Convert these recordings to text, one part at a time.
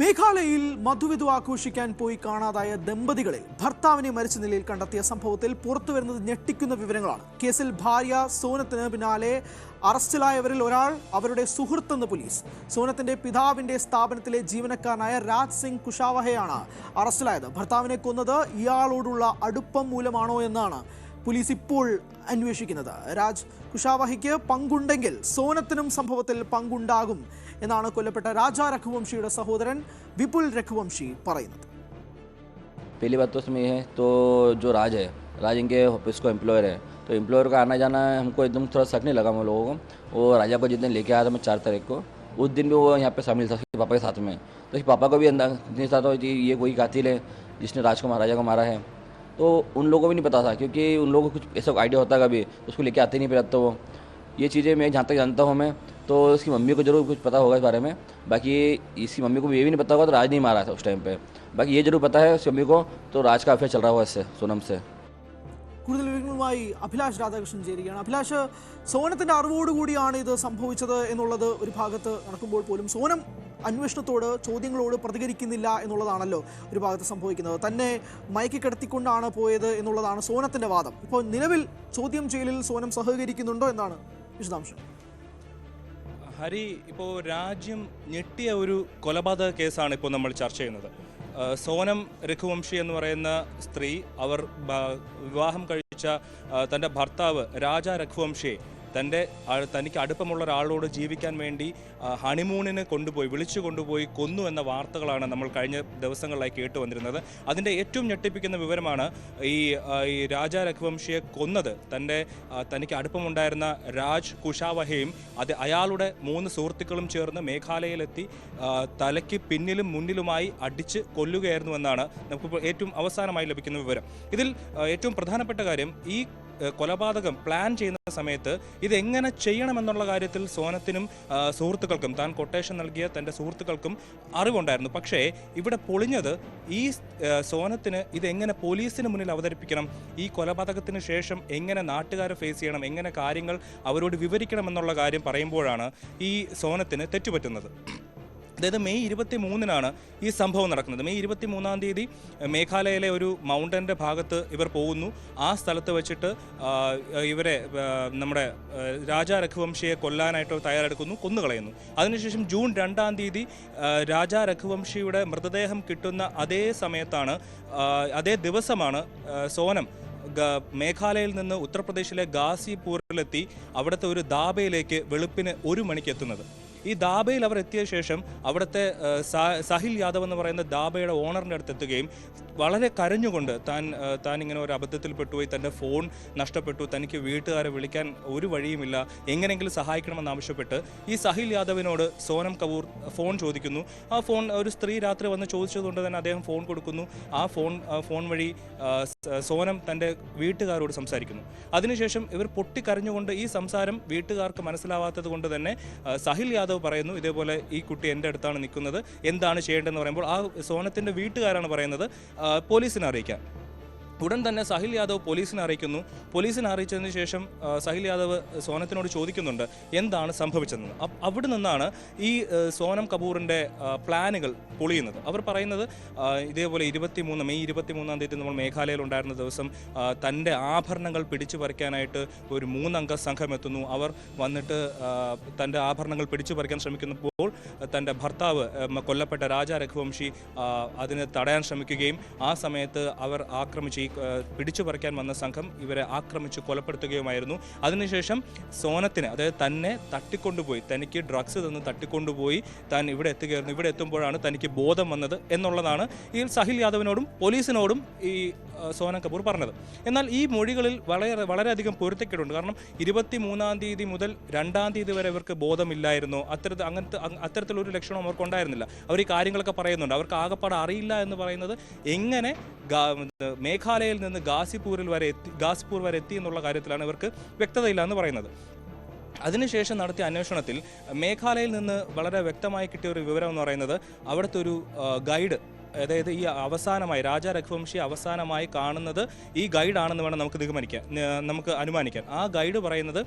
മേഘാലയയിൽ മധുവിധു ആഘോഷിക്കാൻ പോയി കാണാതായ ദമ്പതികളെ ഭർത്താവിനെ മരിച്ച നിലയിൽ കണ്ടെത്തിയ സംഭവത്തിൽ പുറത്തു വരുന്നത് ഞെട്ടിക്കുന്ന വിവരങ്ങളാണ്. കേസിൽ ഭാര്യ സോനത്തിന് പിന്നാലെ അറസ്റ്റിലായവരിൽ ഒരാൾ അവരുടെ സുഹൃത്തെന്ന് പോലീസ്. സോനത്തിന്റെ പിതാവിന്റെ സ്ഥാപനത്തിലെ ജീവനക്കാരനായ രാജ് സിംഗ് കുഷാവഹയാണ് അറസ്റ്റിലായത്. ഭർത്താവിനെ കൊന്നത് ഇയാളോടുള്ള അടുപ്പം മൂലമാണോ എന്നാണ് പോലീസ് ഇപ്പോൾ അന്വേഷിക്കുന്നത് രാജ് കുഷാവഹിക്ക് പങ്കുണ്ടെങ്കിൽ സോനത്തിനും സംഭവത്തിൽ പങ്കുണ്ടാകും എന്നാണ് കൊല്ലപ്പെട്ട രാജ രഘുവംശിയുടെ സഹോദരൻ വിപുൽ രഘുവംശി പറയുന്നത് पहली बात तो इसमें ये है तो जो राज है राज इनके ऑफिस को एम्प्लॉयर है तो एम्प्लॉयर का आना जाना हमको एकदम थोड़ा शक नहीं लगा हम लोगों को वो राजा को जिस दिन लेके आया था मैं चार तारीख को उस दिन भी वो यहाँ पे शामिल था उसके पापा के साथ में तो उसके पापा को भी अंदर नहीं था तो कि ये कोई कातिल है जिसने राज को राजा को मारा है तो उन लोगों को भी नहीं पता था क्योंकि उन लोगों को कुछ ऐसा आइडिया होता कभी तो उसको लेके आते नहीं पहले तो वो ये चीज़ें मैं जहाँ तक जानता हूँ मैं तो इसकी मम्मी को जरूर कुछ पता होगा इस बारे में बाकी इसकी मम्मी को भी ये भी नहीं पता होगा तो राज नहीं मारा था उस टाइम पे बाकी ये जरूर पता है उसकी मम्मी को तो राज का अफेयर चल रहा हुआ इससे सोनम से കൂടുതൽ വിവരങ്ങളുമായി അഭിലാഷ് രാധാകൃഷ്ണൻ ചേരുകയാണ് അഭിലാഷ് സോനത്തിന്റെ അറിവോടുകൂടിയാണ് ഇത് സംഭവിച്ചത് എന്നുള്ളത് ഒരു ഭാഗത്ത് നടക്കുമ്പോൾ പോലും സോനം അന്വേഷണത്തോട് ചോദ്യങ്ങളോട് പ്രതികരിക്കുന്നില്ല എന്നുള്ളതാണല്ലോ ഒരു ഭാഗത്ത് സംഭവിക്കുന്നത്. തന്നെ മയക്കി കിടത്തിക്കൊണ്ടാണ് പോയത് എന്നുള്ളതാണ് സോനത്തിന്റെ വാദം. ഇപ്പോൾ നിലവിൽ ചോദ്യം ചെയ്യലിൽ സോനം സഹകരിക്കുന്നുണ്ടോ എന്നാണ് വിശദാംശം. ഹരി ഇപ്പോൾ രാജ്യം ഞെട്ടിയ ഒരു കൊലപാതക കേസാണ് ഇപ്പോൾ നമ്മൾ ചർച്ച ചെയ്യുന്നത്. സോനം രഘുവംശി എന്ന് പറയുന്ന സ്ത്രീ അവർ വിവാഹം കഴിച്ച തന്റെ ഭർത്താവ് രാജ രഘുവംശിയെ തന്റെ തനിക്ക് അടുപ്പമുള്ള ഒരാളോട് ജീവിക്കാൻ വേണ്ടി ഹണിമൂണിന് കൊണ്ടുപോയി വിളിച്ചു കൊണ്ടുപോയി കൊന്നു എന്ന വാർത്തകളാണ് നമ്മൾ കഴിഞ്ഞ ദിവസങ്ങളിലായി കേട്ടു വന്നിരുന്നത്. അതിന്റെ ഏറ്റവും ഞെട്ടിപ്പിക്കുന്ന വിവരമാണ് ഈ ഈ രാജ രഘുവംശിയെ കൊന്നത്. തന്റെ തനിക്ക് അടുപ്പമുണ്ടായിരുന്ന രാജ് കുഷാവഹയും അത് അയാളുടെ മൂന്ന് സുഹൃത്തുക്കളും ചേർന്ന് മേഘാലയയിലെത്തി തലയ്ക്ക് പിന്നിലും മുന്നിലുമായി അടിച്ച് കൊല്ലുകയായിരുന്നു എന്നാണ് നമുക്കിപ്പോൾ ഏറ്റവും അവസാനമായി ലഭിക്കുന്ന വിവരം. ഇതിൽ ഏറ്റവും പ്രധാനപ്പെട്ട കാര്യം ഈ കൊലപാതകം പ്ലാൻ ചെയ്യുന്ന സമയത്ത് ഇതെങ്ങനെ ചെയ്യണമെന്നുള്ള കാര്യത്തിൽ സോനത്തിനും സുഹൃത്തുക്കൾക്കും താൻ കൊട്ടേഷൻ നൽകിയ തന്റെ സുഹൃത്തുക്കൾക്കും അറിവുണ്ടായിരുന്നു. പക്ഷേ ഇവിടെ പൊളിഞ്ഞത് ഈ സോനത്തിന് ഇതെങ്ങനെ പോലീസിന് മുന്നിൽ അവതരിപ്പിക്കണം ഈ കൊലപാതകത്തിന് ശേഷം എങ്ങനെ നാട്ടുകാരെ ഫേസ് ചെയ്യണം എങ്ങനെ കാര്യങ്ങൾ അവരോട് വിവരിക്കണം എന്നുള്ള കാര്യം പറയുമ്പോഴാണ് ഈ സോനത്തിന് തെറ്റുപറ്റുന്നത്. അതായത് മെയ് ഇരുപത്തി മൂന്നിനാണ് ഈ സംഭവം നടക്കുന്നത്. മെയ് ഇരുപത്തി മൂന്നാം തീയതി മേഘാലയയിലെ ഒരു മൗണ്ടന്റെ ഭാഗത്ത് ഇവർ പോകുന്നു. ആ സ്ഥലത്ത് വെച്ചിട്ട് ഇവരെ നമ്മുടെ രാജാ രഘുവംശിയെ കൊല്ലാനായിട്ട് തയ്യാറെടുക്കുന്നു കൊന്നുകളയുന്നു. അതിനുശേഷം ജൂൺ രണ്ടാം തീയതി രാജാ രഘുവംശിയുടെ മൃതദേഹം കിട്ടുന്ന അതേ സമയത്താണ് അതേ ദിവസമാണ് സോനം മേഘാലയയിൽ നിന്ന് ഉത്തർപ്രദേശിലെ ഗാസിപൂരിലെത്തി അവിടുത്തെ ഒരു ദാബയിലേക്ക് വെളുപ്പിന് ഒരു മണിക്ക് എത്തുന്നത്. ഈ ദാബയിൽ അവർ എത്തിയ ശേഷം അവിടുത്തെ സഹിൽ യാദവ് എന്ന് പറയുന്ന ദാബയുടെ ഓണറിന്റെ അടുത്ത് എത്തുകയും വളരെ കരഞ്ഞുകൊണ്ട് താൻ താൻ ഇങ്ങനെ ഒരു അബദ്ധത്തിൽ പെട്ടുപോയി തന്റെ ഫോൺ നഷ്ടപ്പെട്ടു തനിക്ക് വീട്ടുകാരെ വിളിക്കാൻ ഒരു വഴിയുമില്ല എങ്ങനെയെങ്കിലും സഹായിക്കണമെന്ന് ആവശ്യപ്പെട്ട് ഈ സഹിൽ യാദവിനോട് സോനം കപൂർ ഫോൺ ചോദിക്കുന്നു. ആ ഫോൺ ഒരു സ്ത്രീ രാത്രി വന്ന് ചോദിച്ചതുകൊണ്ട് തന്നെ അദ്ദേഹം ഫോൺ കൊടുക്കുന്നു. ആ ഫോൺ ഫോൺ വഴി സോനം തന്റെ വീട്ടുകാരോട് സംസാരിക്കുന്നു. അതിനുശേഷം ഇവർ പൊട്ടിക്കരഞ്ഞുകൊണ്ട് ഈ സംസാരം വീട്ടുകാർക്ക് മനസ്സിലാവാത്തത് കൊണ്ട് തന്നെ സഹിൽ യാദവ് പറയുന്നു ഇതേപോലെ ഈ കുട്ടി എന്റെ അടുത്താണ് നിൽക്കുന്നത്. എന്താണ് ചെയ്യേണ്ടതെന്ന് പറയുമ്പോൾ ആ സോനത്തിന്റെ വീട്ടുകാരാണ് പറയുന്നത്. പോലീസിനെ അറിയിക്കാൻ ഉടൻ തന്നെ സഹിൽ യാദവ് പോലീസിനെ അറിയിക്കുന്നു. പോലീസിനെ അറിയിച്ചതിന് ശേഷം സഹിൽ യാദവ് സോനത്തിനോട് ചോദിക്കുന്നുണ്ട് എന്താണ് സംഭവിച്ചതെന്ന്. അവിടെ നിന്നാണ് ഈ സോനം കപൂറിന്റെ പ്ലാനുകൾ പൊളിയുന്നത്. അവർ പറയുന്നത് ഇതേപോലെ ഇരുപത്തി മൂന്ന് മെയ് ഇരുപത്തി മൂന്നാം തീയതി നമ്മൾ മേഘാലയയിൽ ഉണ്ടായിരുന്ന ദിവസം തന്റെ ആഭരണങ്ങൾ പിടിച്ചു പറിക്കാനായിട്ട് ഒരു മൂന്നംഗ സംഘം എത്തുന്നു. അവർ വന്നിട്ട് തന്റെ ആഭരണങ്ങൾ പിടിച്ചു പറിക്കാൻ ശ്രമിക്കുന്നപ്പോൾ തന്റെ ഭർത്താവ് കൊല്ലപ്പെട്ട രാജ രഘുവംശി അതിനെ തടയാൻ ശ്രമിക്കുകയും ആ സമയത്ത് അവർ ആക്രമിച്ച് പിടിച്ചു പറിക്കാൻ വന്ന സംഘം ഇവരെ ആക്രമിച്ച് കൊലപ്പെടുത്തുകയുമായിരുന്നു. അതിനുശേഷം സോനത്തിന് അതായത് തന്നെ തട്ടിക്കൊണ്ടുപോയി തനിക്ക് ഡ്രഗ്സ് തന്ന് തട്ടിക്കൊണ്ടുപോയി താൻ ഇവിടെ എത്തുകയായിരുന്നു ഇവിടെ എത്തുമ്പോഴാണ് തനിക്ക് ബോധം വന്നത് എന്നുള്ളതാണ് ഈ സഹിൽ യാദവിനോടും പോലീസിനോടും ഈ സോന കപൂർ പറഞ്ഞത്. എന്നാൽ ഈ മൊഴികളിൽ വളരെ വളരെയധികം പൊരുത്തക്കേടുണ്ട്. കാരണം ഇരുപത്തി മൂന്നാം തീയതി മുതൽ രണ്ടാം തീയതി വരെ ഇവർക്ക് ബോധമില്ലായിരുന്നു. അത്തരത്തിൽ അങ്ങനത്തെ അങ് അത്തരത്തിലൊരു ലക്ഷണം അവർക്ക് ഉണ്ടായിരുന്നില്ല. അവർ ഈ കാര്യങ്ങളൊക്കെ പറയുന്നുണ്ട്. അവർക്ക് ആകെപ്പാട് അറിയില്ല എന്ന് പറയുന്നത് എങ്ങനെ ഗാ- ഇത് നിന്ന് ഗാസിപൂരിൽ വരെ എത്തി ഗാസിപൂർ വരെ എത്തി എന്നുള്ള കാര്യത്തിലാണ് ഇവർക്ക് വ്യക്തതയില്ല എന്ന് പറയുന്നത്. അതിനുശേഷം നടത്തിയ അന്വേഷണത്തിൽ മേഘാലയയിൽ നിന്ന് വളരെ വ്യക്തമായി കിട്ടിയ ഒരു വിവരം എന്ന് പറയുന്നത് അവിടുത്തെ ഒരു ഗൈഡ് അതായത് ഈ അവസാനമായി രാജ രഘുവംശി അവസാനമായി കാണുന്നത് ഈ ഗൈഡാണെന്ന് വേണം നമുക്ക് നിഗമനിക്കാൻ നമുക്ക് അനുമാനിക്കാൻ. ആ ഗൈഡ് പറയുന്നത്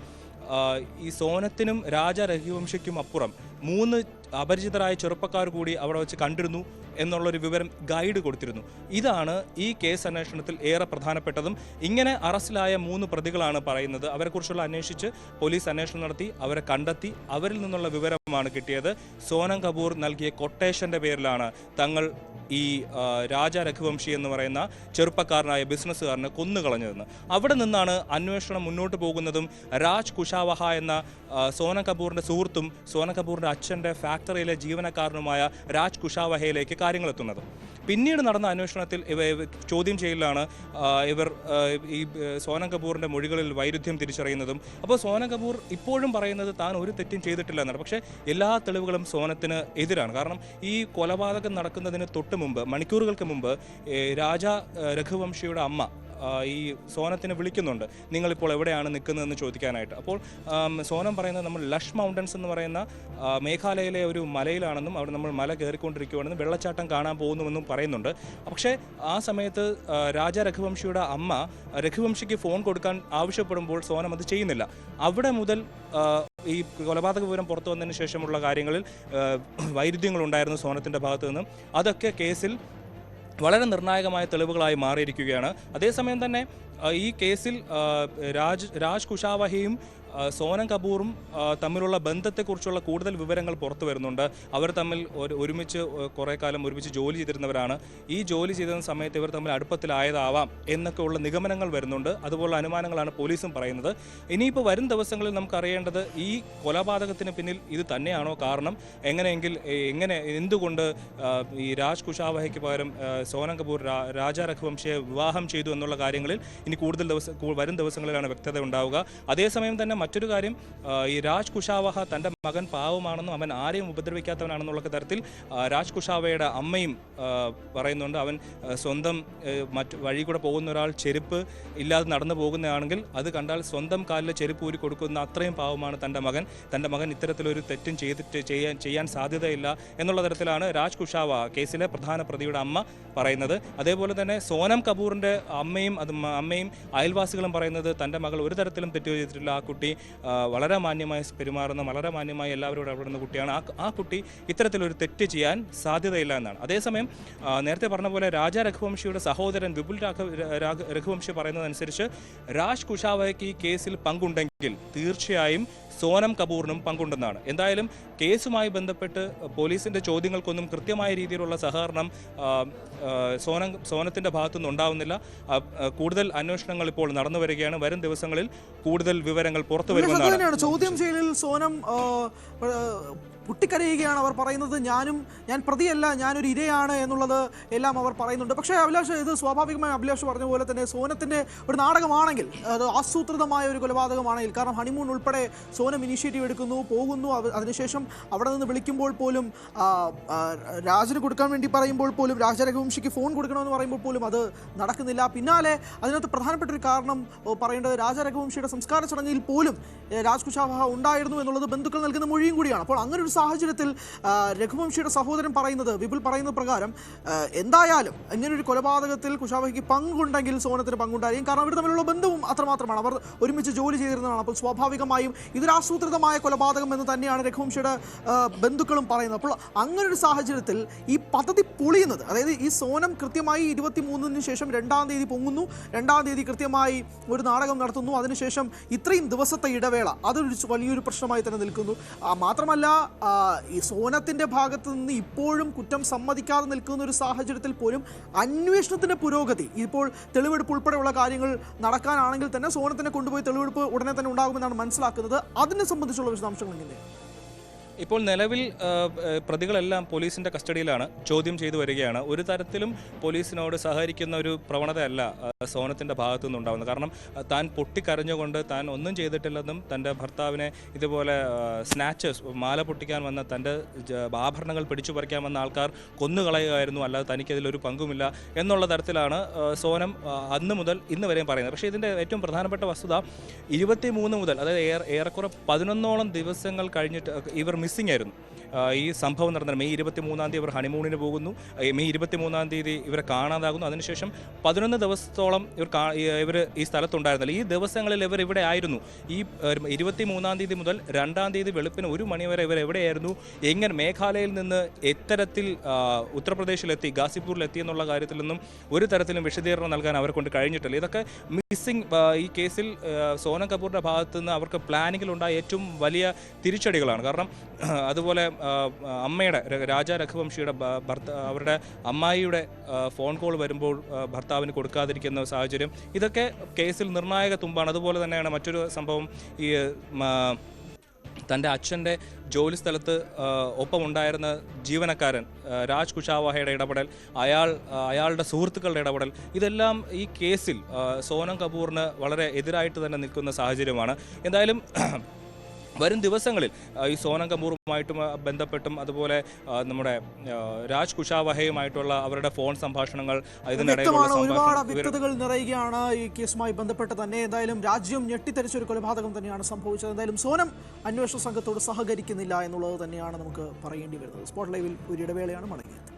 ഈ സോനത്തിനും രാജ രഘുവംശിക്കും അപ്പുറം മൂന്ന് അപരിചിതരായ ചെറുപ്പക്കാർ കൂടി അവിടെ വെച്ച് കണ്ടിരുന്നു. എന്നുള്ളൊരു വിവരം ഗൈഡ് കൊടുത്തിരുന്നു. ഇതാണ് ഈ കേസ് അന്വേഷണത്തിൽ ഏറെ പ്രധാനപ്പെട്ടതും. ഇങ്ങനെ അറസ്റ്റിലായ മൂന്ന് പ്രതികളാണ് പറയുന്നത്. അവരെക്കുറിച്ചുള്ള അന്വേഷിച്ച് പോലീസ് അന്വേഷണം നടത്തി അവരെ കണ്ടെത്തി അവരിൽ നിന്നുള്ള വിവരമാണ് കിട്ടിയത്. സോനം കപൂർ നൽകിയ കൊട്ടേഷന്റെ പേരിലാണ് തങ്ങൾ ഈ രാജ രഘുവംശി എന്ന് പറയുന്ന ചെറുപ്പക്കാരനായ ബിസിനസ്സുകാരനെ കൊന്നുകളഞ്ഞതെന്ന്. അവിടെ നിന്നാണ് അന്വേഷണം മുന്നോട്ട് പോകുന്നതും രാജ് കുഷാവഹ എന്ന സോനം കപൂറിന്റെ സുഹൃത്തും സോനം കപൂറിന്റെ അച്ഛന്റെ ഫാക്ടറിയിലെ ജീവനക്കാരനുമായ രാജ് കുഷാവഹയിലേക്ക് കാര്യങ്ങൾ എത്തുന്നത് പിന്നീട് നടന്ന അന്വേഷണത്തിൽ ഇവ ചോദ്യം ചെയ്യലാണ് ഇവർ ഈ സോനം കപൂറിന്റെ മൊഴികളിൽ വൈരുദ്ധ്യം തിരിച്ചറിയുന്നതും. അപ്പോൾ സോനം കപൂർ ഇപ്പോഴും പറയുന്നത് താൻ ഒരു തെറ്റും ചെയ്തിട്ടില്ല എന്നാണ്. പക്ഷേ എല്ലാ തെളിവുകളും സോനത്തിന് എതിരാണ്. കാരണം ഈ കൊലപാതകം നടക്കുന്നതിന് തൊട്ട് മുമ്പ് മണിക്കൂറുകൾക്ക് മുമ്പ് രാജ രഘുവംശിയുടെ അമ്മ ഈ സോനത്തിനെ വിളിക്കുന്നുണ്ട്. നിങ്ങളിപ്പോൾ എവിടെയാണ് നിൽക്കുന്നതെന്ന് ചോദിക്കാനായിട്ട്. അപ്പോൾ സോനം പറയുന്നത് നമ്മൾ ലഷ് മൗണ്ടൻസ് എന്ന് പറയുന്ന മേഘാലയയിലെ ഒരു മലയിലാണെന്നും അവിടെ നമ്മൾ മല കയറിക്കൊണ്ടിരിക്കുകയാണെന്നും വെള്ളച്ചാട്ടം കാണാൻ പോകുന്നുവെന്നും പറയുന്നുണ്ട്. പക്ഷേ ആ സമയത്ത് രാജ രഘുവംശിയുടെ അമ്മ രഘുവംശിക്ക് ഫോൺ കൊടുക്കാൻ ആവശ്യപ്പെടുമ്പോൾ സോനം അത് ചെയ്യുന്നില്ല. അവിടെ മുതൽ ഈ കൊലപാതക വിവരം പുറത്തു വന്നതിന് ശേഷമുള്ള കാര്യങ്ങളിൽ വൈരുദ്ധ്യങ്ങളുണ്ടായിരുന്നു സോനത്തിന്റെ ഭാഗത്തു നിന്നും അതൊക്കെ കേസിൽ വളരെ നിർണായകമായ തെളിവുകളായി മാറിയിരിക്കുകയാണ്. അതേസമയം തന്നെ ഈ കേസിൽ രാജ് രാജ് കുഷാവഹയും സോനം കപൂറും തമ്മിലുള്ള ബന്ധത്തെക്കുറിച്ചുള്ള കൂടുതൽ വിവരങ്ങൾ പുറത്തു വരുന്നുണ്ട്. അവർ തമ്മിൽ ഒരു ഒരുമിച്ച് കുറേ കാലം ഒരുമിച്ച് ജോലി ചെയ്തിരുന്നവരാണ്. ഈ ജോലി ചെയ്തിരുന്ന സമയത്ത് ഇവർ തമ്മിൽ അടുപ്പത്തിലായതാവാം എന്നൊക്കെ ഉള്ള നിഗമനങ്ങൾ വരുന്നുണ്ട്. അതുപോലുള്ള അനുമാനങ്ങളാണ് പോലീസും പറയുന്നത്. ഇനിയിപ്പോൾ വരും ദിവസങ്ങളിൽ നമുക്കറിയേണ്ടത് ഈ കൊലപാതകത്തിന് പിന്നിൽ ഇത് തന്നെയാണോ കാരണം? എങ്ങനെയെങ്കിൽ എങ്ങനെ എന്തുകൊണ്ട് ഈ രാജ് കുഷാവഹയ്ക്ക് പകരം സോനം കപൂർ രാജ രഘുവംശയെ വിവാഹം ചെയ്തു എന്നുള്ള കാര്യങ്ങളിൽ ഇനി കൂടുതൽ ദിവസം വരും ദിവസങ്ങളിലാണ് വ്യക്തത ഉണ്ടാവുക. അതേസമയം തന്നെ മറ്റൊരു കാര്യം ഈ രാജ് കുഷാവഹ തന്റെ മകൻ പാവമാണെന്നും അവൻ ആരെയും ഉപദ്രവിക്കാത്തവനാണെന്നുള്ള തരത്തിൽ രാജ് കുഷാവയുടെ അമ്മയും പറയുന്നുണ്ട് അവൻ സ്വന്തം മറ്റ് വഴി കൂടെ പോകുന്ന ഒരാൾ ചെരുപ്പ് ഇല്ലാതെ നടന്നു പോകുന്നതാണെങ്കിൽ അത് കണ്ടാൽ സ്വന്തം കാലിൽ ചെരുപ്പ് ഊരി കൊടുക്കുന്ന അത്രയും പാവമാണ് തന്റെ മകൻ. തന്റെ മകൻ ഇത്തരത്തിലൊരു തെറ്റും ചെയ്തിട്ട് ചെയ്യാൻ ചെയ്യാൻ സാധ്യതയില്ല എന്നുള്ള തരത്തിലാണ് രാജ് കുഷാവ കേസിലെ പ്രധാന പ്രതിയുടെ അമ്മ പറയുന്നത്. അതേപോലെ തന്നെ സോനം കപൂറിന്റെ അമ്മയും അത് അമ്മയും അയൽവാസികളും പറയുന്നത് തന്റെ മകൾ ഒരു തരത്തിലും തെറ്റ് ചെയ്തിട്ടില്ല ആ കുട്ടി വളരെ മാന്യമായി പെരുമാറുന്ന വളരെ മാന്യമായി എല്ലാവരോടും ഇടപെടുന്ന കുട്ടിയാണ്. ആ ആ കുട്ടി ഇത്തരത്തിലൊരു തെറ്റ് ചെയ്യാൻ സാധ്യതയില്ല എന്നാണ്. അതേസമയം നേരത്തെ പറഞ്ഞ പോലെ രാജ രഘുവംശിയുടെ സഹോദരൻ വിപുൽ രാഘവ രാഘ- രഘുവംശി പറയുന്നതനുസരിച്ച് രാജ് കുഷാവയ്ക്ക് ഈ കേസിൽ പങ്കുണ്ടെങ്കിൽ തീർച്ചയായും സോനം കപൂറിനും പങ്കുണ്ടെന്നാണ്. എന്തായാലും കേസുമായി ബന്ധപ്പെട്ട് പോലീസിന്റെ ചോദ്യങ്ങൾക്കൊന്നും കൃത്യമായ രീതിയിലുള്ള സഹകരണം സോനം സോനത്തിന്റെ ഭാഗത്തുനിന്ന് ഉണ്ടാവുന്നില്ല. കൂടുതൽ അന്വേഷണങ്ങൾ ഇപ്പോൾ നടന്നു വരികയാണ്. വരും ദിവസങ്ങളിൽ കൂടുതൽ വിവരങ്ങൾ പുറത്തു വരുമെന്നാണ്. ചോദ്യം ചെയ്യലിൽ സോനം പൊട്ടിക്കരയുകയാണ് അവർ പറയുന്നത്. ഞാനും ഞാൻ പ്രതിയല്ല ഞാനൊരു ഇരയാണ് എന്നുള്ളത് എല്ലാം അവർ പറയുന്നുണ്ട്. പക്ഷേ അഭിലാഷ് ഇത് സ്വാഭാവികമായി അഭിലാഷ് പറഞ്ഞ പോലെ തന്നെ സോനത്തിന്റെ ഒരു നാടകമാണെങ്കിൽ അത് ആസൂത്രിതമായ ഒരു കൊലപാതകമാണെങ്കിൽ കാരണം ഹണിമൂൺ ഉൾപ്പെടെ സോനം ഇനീഷ്യേറ്റീവ് എടുക്കുന്നു പോകുന്നു അതിനുശേഷം അവിടെ നിന്ന് വിളിക്കുമ്പോൾ പോലും രാജന് കൊടുക്കാൻ വേണ്ടി പറയുമ്പോൾ പോലും രാജരഘുവംശിക്ക് ഫോൺ കൊടുക്കണമെന്ന് പറയുമ്പോൾ പോലും അത് നടക്കുന്നില്ല. പിന്നാലെ അതിനകത്ത് പ്രധാനപ്പെട്ട ഒരു കാരണം പറയേണ്ടത് രാജരഘുവംശിയുടെ സംസ്കാര ചടങ്ങിൽ പോലും ഏ, രാജ് കുഷാവഹ ഉണ്ടായിരുന്നു എന്നുള്ളത് ബന്ധുക്കൾ നൽകുന്ന മൊഴിയും കൂടിയാണ്. അപ്പോൾ അങ്ങനെ ഒരു സാഹചര്യത്തിൽ രഘുവംശിയുടെ സഹോദരൻ പറയുന്നത് വിപുൽ പറയുന്ന പ്രകാരം എന്തായാലും ഇങ്ങനൊരു കൊലപാതകത്തിൽ കുശാവഹിക്ക് പങ്കുണ്ടെങ്കിൽ സോനത്തിന് പങ്കുണ്ടായിരിക്കും. കാരണം അവർ തമ്മിലുള്ള ബന്ധവും അത്രമാത്രമാണ്. അവർ ഒരുമിച്ച് ജോലി ചെയ്തിരുന്നതാണ് അപ്പോൾ സ്വാഭാവികമായും ഇതൊരാസൂത്രിതമായ കൊലപാതകം എന്ന് തന്നെയാണ് രഘുവംശിയുടെ ബന്ധുക്കളും പറയുന്നത്. അപ്പോൾ അങ്ങനൊരു ഒരു സാഹചര്യത്തിൽ ഈ പദ്ധതി പൊളിയുന്നത് അതായത് ഈ സോനം കൃത്യമായി ഇരുപത്തി മൂന്നിന് ശേഷം രണ്ടാം തീയതി പൊങ്ങുന്നു. രണ്ടാം തീയതി കൃത്യമായി ഒരു നാടകം നടത്തുന്നു. അതിനുശേഷം ഇത്രയും ദിവസത്തെ ഇടവേള അതൊരു വലിയൊരു പ്രശ്നമായി തന്നെ നിൽക്കുന്നു. മാത്രമല്ല ഈ സോനത്തിന്റെ ഭാഗത്ത് നിന്ന് ഇപ്പോഴും കുറ്റം സമ്മതിക്കാതെ നിൽക്കുന്ന ഒരു സാഹചര്യത്തിൽ പോലും അന്വേഷണത്തിന്റെ പുരോഗതി ഇപ്പോൾ തെളിവെടുപ്പ് ഉൾപ്പെടെയുള്ള കാര്യങ്ങൾ നടക്കാനാണെങ്കിൽ തന്നെ സോനത്തിനെ കൊണ്ടുപോയി തെളിവെടുപ്പ് ഉടനെ തന്നെ ഉണ്ടാകുമെന്നാണ് മനസ്സിലാക്കുന്നത്. അതിനെ സംബന്ധിച്ചുള്ള വിശദാംശങ്ങൾ എങ്ങനെ ഇപ്പോൾ നിലവിൽ പ്രതികളെല്ലാം പോലീസിന്റെ കസ്റ്റഡിയിലാണ് ചോദ്യം ചെയ്തു വരികയാണ്. ഒരു തരത്തിലും പോലീസിനോട് സഹകരിക്കുന്ന ഒരു പ്രവണതയല്ല സോനത്തിന്റെ ഭാഗത്തു നിന്നുണ്ടാവുന്നത്. കാരണം താൻ പൊട്ടിക്കരഞ്ഞുകൊണ്ട് താൻ ഒന്നും ചെയ്തിട്ടില്ലെന്നും തന്റെ ഭർത്താവിനെ ഇതുപോലെ സ്നാച്ചേഴ്സ് മാല പൊട്ടിക്കാൻ വന്ന തന്റെ ആഭരണങ്ങൾ പിടിച്ചു പറിക്കാൻ വന്ന ആൾക്കാർ കൊന്നുകളയുകയായിരുന്നു. അല്ലാതെ തനിക്കതിലൊരു പങ്കുമില്ല എന്നുള്ള തരത്തിലാണ് സോനം അന്ന് മുതൽ ഇന്ന് വരെയും പറയുന്നത്. പക്ഷേ ഇതിന്റെ ഏറ്റവും പ്രധാനപ്പെട്ട വസ്തുത ഇരുപത്തി മൂന്ന് മുതൽ അതായത് ഏറെ ഏറെക്കുറെ പതിനൊന്നോളം ദിവസങ്ങൾ കഴിഞ്ഞിട്ട് ഇവർ മിസ്സിംഗ് ആയിരുന്നു ആ, ഈ സംഭവം നടന്നത് മെയ് ഇരുപത്തി മൂന്നാം തീയതി ഇവർ ഹണിമൂണിന് പോകുന്നു. മെയ് ഇരുപത്തി മൂന്നാം തീയതി ഇവരെ കാണാതാകുന്നു. അതിനുശേഷം പതിനൊന്ന് ദിവസത്തോളം ഇവർ ഇവർ ഈ സ്ഥലത്തുണ്ടായിരുന്നില്ല. ഈ ദിവസങ്ങളിൽ ഇവർ ഇവിടെ ആയിരുന്നു. ഈ ഇരുപത്തി മൂന്നാം തീയതി മുതൽ രണ്ടാം തീയതി വെളുപ്പിന് ഒരു മണിവരെ ഇവർ എവിടെയായിരുന്നു? എങ്ങനെ മേഘാലയയിൽ നിന്ന് എത്തരത്തിൽ ഉത്തർപ്രദേശിലെത്തി ഗാസിപ്പൂരിലെത്തി എന്നുള്ള കാര്യത്തിൽ നിന്നും ഒരു തരത്തിലും വിശദീകരണം നൽകാൻ അവരെ കൊണ്ട് കഴിഞ്ഞിട്ടില്ല. ഇതൊക്കെ മിസ്സിംഗ് ഈ കേസിൽ സോനം കപൂറിന്റെ ഭാഗത്തുനിന്ന് അവർക്ക് പ്ലാനിങ്ങിലുണ്ടായ ഏറ്റവും വലിയ തിരിച്ചടികളാണ്. കാരണം അതുപോലെ അമ്മയുടെ രാജാ രഘുവംശിയുടെ ഭർത്ത അവരുടെ അമ്മായിയുടെ ഫോൺ കോൾ വരുമ്പോൾ ഭർത്താവിന് കൊടുക്കാതിരിക്കുന്ന സാഹചര്യം ഇതൊക്കെ കേസിൽ നിർണായക തുമ്പാണ്. അതുപോലെ തന്നെയാണ് മറ്റൊരു സംഭവം ഈ തന്റെ അച്ഛന്റെ ജോലി സ്ഥലത്ത് ഒപ്പമുണ്ടായിരുന്ന ജീവനക്കാരൻ രാജ് കുഷാവാഹയുടെ ഇടപെടൽ അയാൾ അയാളുടെ സുഹൃത്തുക്കളുടെ ഇടപെടൽ ഇതെല്ലാം ഈ കേസിൽ സോനം കപൂറിന് വളരെ എതിരായിട്ട് തന്നെ നിൽക്കുന്ന സാഹചര്യമാണ്. എന്തായാലും വരും ദിവസങ്ങളിൽ ഈ സോനം കപൂറുമായിട്ടും ബന്ധപ്പെട്ടും അതുപോലെ നമ്മുടെ രാജ് കുഷാവഹയുമായിട്ടുള്ള അവരുടെ ഫോൺ സംഭാഷണങ്ങൾ ഇതിനിടയിലുള്ള ഒരുപാട് അവ്യക്തതകൾ നിറയുകയാണ് ഈ കേസുമായി ബന്ധപ്പെട്ട് തന്നെ. എന്തായാലും രാജ്യം ഞെട്ടിത്തരിച്ച ഒരു കൊലപാതകം തന്നെയാണ് സംഭവിച്ചത്. എന്തായാലും സോനം അന്വേഷണ സംഘത്തോട് സഹകരിക്കുന്നില്ല എന്നുള്ളത് തന്നെയാണ് നമുക്ക് പറയേണ്ടി വരുന്നത്. സ്പോട്ട് ലൈവിൽ ഒരു ഇടവേളയാണ് മടങ്ങിയത്.